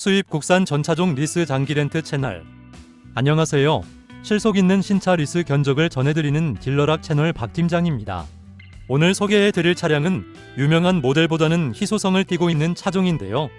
수입 국산 전차종 리스 장기 렌트 채널. 안녕하세요. 실속 있는 신차 리스 견적을 전해드리는 딜러락 채널 박 팀장입니다. 오늘 소개해드릴 차량은 유명한 모델보다는 희소성을 띠고 있는 차종인데요.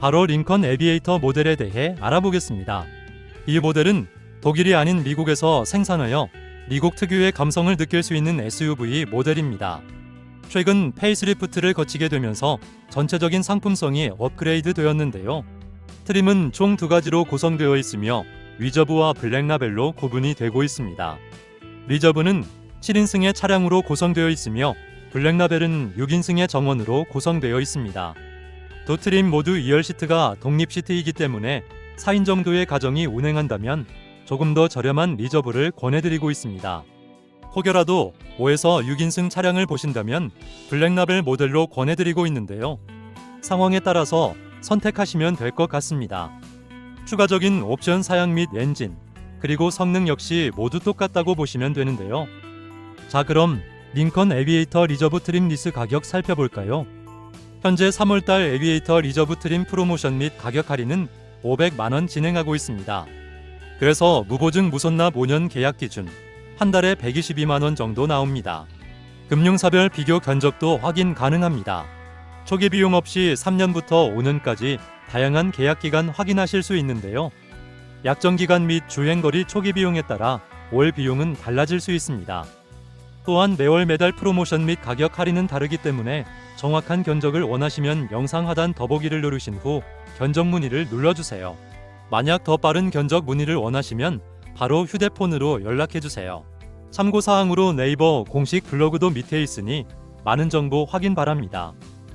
바로 링컨 에비에이터 모델에 대해 알아보겠습니다. 이 모델은 독일이 아닌 미국에서 생산하여 미국 특유의 감성을 느낄 수 있는 SUV 모델입니다. 최근 페이스리프트를 거치게 되면서 전체적인 상품성이 업그레이드 되었는데요. 트림은 총 두 가지로 구성되어 있으며 리저브와 블랙라벨로 구분이 되고 있습니다. 리저브는 7인승의 차량으로 구성되어 있으며 블랙라벨은 6인승의 정원으로 구성되어 있습니다. 두 트림 모두 2열 시트가 독립 시트이기 때문에 4인 정도의 가정이 운행한다면 조금 더 저렴한 리저브를 권해드리고 있습니다. 혹여라도 5에서 6인승 차량을 보신다면 블랙라벨 모델로 권해드리고 있는데요. 상황에 따라서 선택하시면 될 것 같습니다. 추가적인 옵션 사양 및 엔진, 그리고 성능 역시 모두 똑같다고 보시면 되는데요. 자, 그럼 링컨 에비에이터 리저브 트림 리스 가격 살펴볼까요? 현재 3월달 에비에이터 리저브 트림 프로모션 및 가격 할인은 500만원 진행하고 있습니다. 그래서 무보증 무손납 5년 계약 기준 한 달에 122만원 정도 나옵니다. 금융사별 비교 견적도 확인 가능합니다. 초기 비용 없이 3년부터 5년까지 다양한 계약 기간 확인하실 수 있는데요. 약정 기간 및 주행거리 초기 비용에 따라 월 비용은 달라질 수 있습니다. 또한 매월 매달 프로모션 및 가격 할인은 다르기 때문에 정확한 견적을 원하시면 영상 하단 더보기를 누르신 후 견적 문의를 눌러주세요. 만약 더 빠른 견적 문의를 원하시면 바로 휴대폰으로 연락해 주세요. 참고 사항으로 네이버 공식 블로그도 밑에 있으니 많은 정보 확인 바랍니다.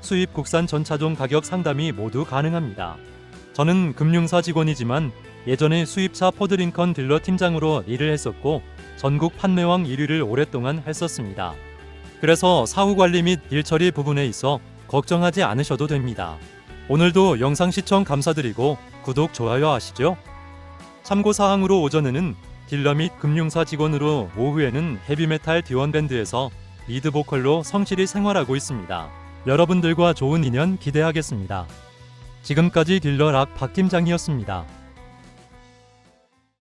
수입 국산 전차종 가격 상담이 모두 가능합니다. 저는 금융사 직원이지만 예전에 수입차 포드링컨 딜러 팀장으로 일을 했었고 전국 판매왕 1위를 오랫동안 했었습니다. 그래서 사후 관리 및 일처리 부분에 있어 걱정하지 않으셔도 됩니다. 오늘도 영상 시청 감사드리고 구독, 좋아요 하시죠? 참고 사항으로 오전에는 딜러 및 금융사 직원으로 오후에는 헤비메탈 디원밴드에서 리드 보컬로 성실히 생활하고 있습니다. 여러분들과 좋은 인연 기대하겠습니다. 지금까지 딜러 락 박 팀장이었습니다.